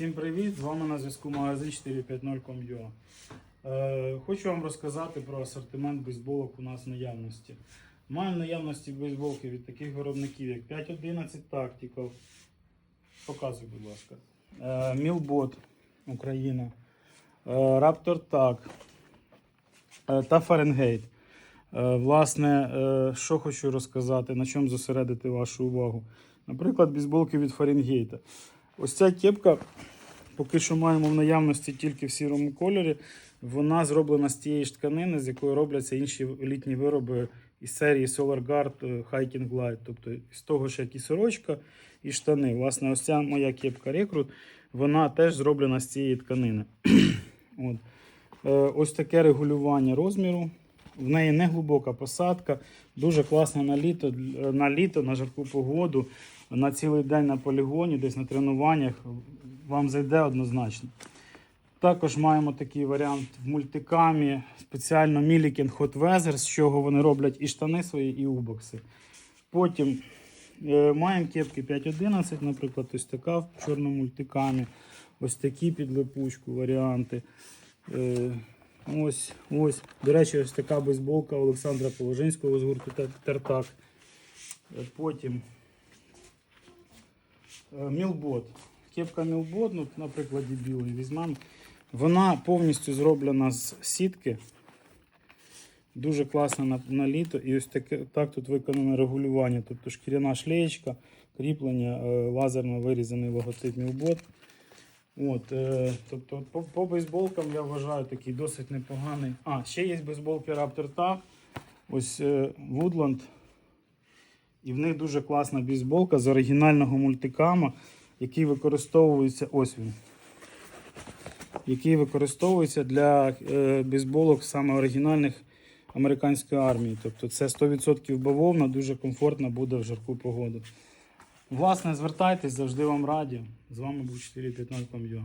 Всім привіт! З вами на зв'язку магазин 450.com.ua. Е, хочу вам розказати про асортимент бейсболок у нас в наявності. Маємо в наявності бейсболки від таких виробників, як 511 Tactical. Показуй, будь ласка. Е, Milbot Україна. Е, Raptor TAC е, та Fahrenheit. Е, Власне, е, що хочу розказати, на чому зосередити вашу увагу. Наприклад, бейсболки від Фаренгейта. Ось ця кепка, поки що маємо в наявності тільки в сірому кольорі. Вона зроблена з тієї ж тканини, з якої робляться інші літні вироби із серії Solar Guard е, Hiking Glide. Тобто з того ж, як і сорочка, і штани. Власне, ось ця моя кепка Recruit, вона теж зроблена з цієї тканини. От. Е, Ось таке регулювання розміру. В неї не глибока посадка, дуже класна на літо, на літо, на жарку погоду, на цілий день на полігоні, десь на тренуваннях. Вам зайде однозначно. Також маємо такий варіант в мультикамі, спеціально Milliken Hot Weather, з чого вони роблять і штани свої, і убокси. Потім е, маємо кепки 5.11, наприклад, ось така в чорному мультикамі. Ось такі під липучку варіанти. Е, Ось, ось. До речі, ось така бейсболка Олександра Положинського з гурту Тертак. Е, Потім е, Мілбот. Кепка Мілбот, ну, на прикладі візьмемо. Вона повністю зроблена з сітки. Дуже класна на, на літо. І ось таке, так тут виконане регулювання. Тобто шкіряна шлеєчка, кріплення, е, лазерно вирізаний логотип Мілбот. От, е, тобто по, по бейсболкам я вважаю такий досить непоганий. А, ще є бейсболки Raptor Tag. Ось е, Woodland. І в них дуже класна бейсболка з оригінального мультикама, який використовується. Ось він. Який використовується для е, бейсболок саме оригінальних американської армії. Тобто це 100% бавовна, дуже комфортно буде в жарку погоду. Власне, звертайтесь, завжди вам раді. З вами був 4.15.com.ua.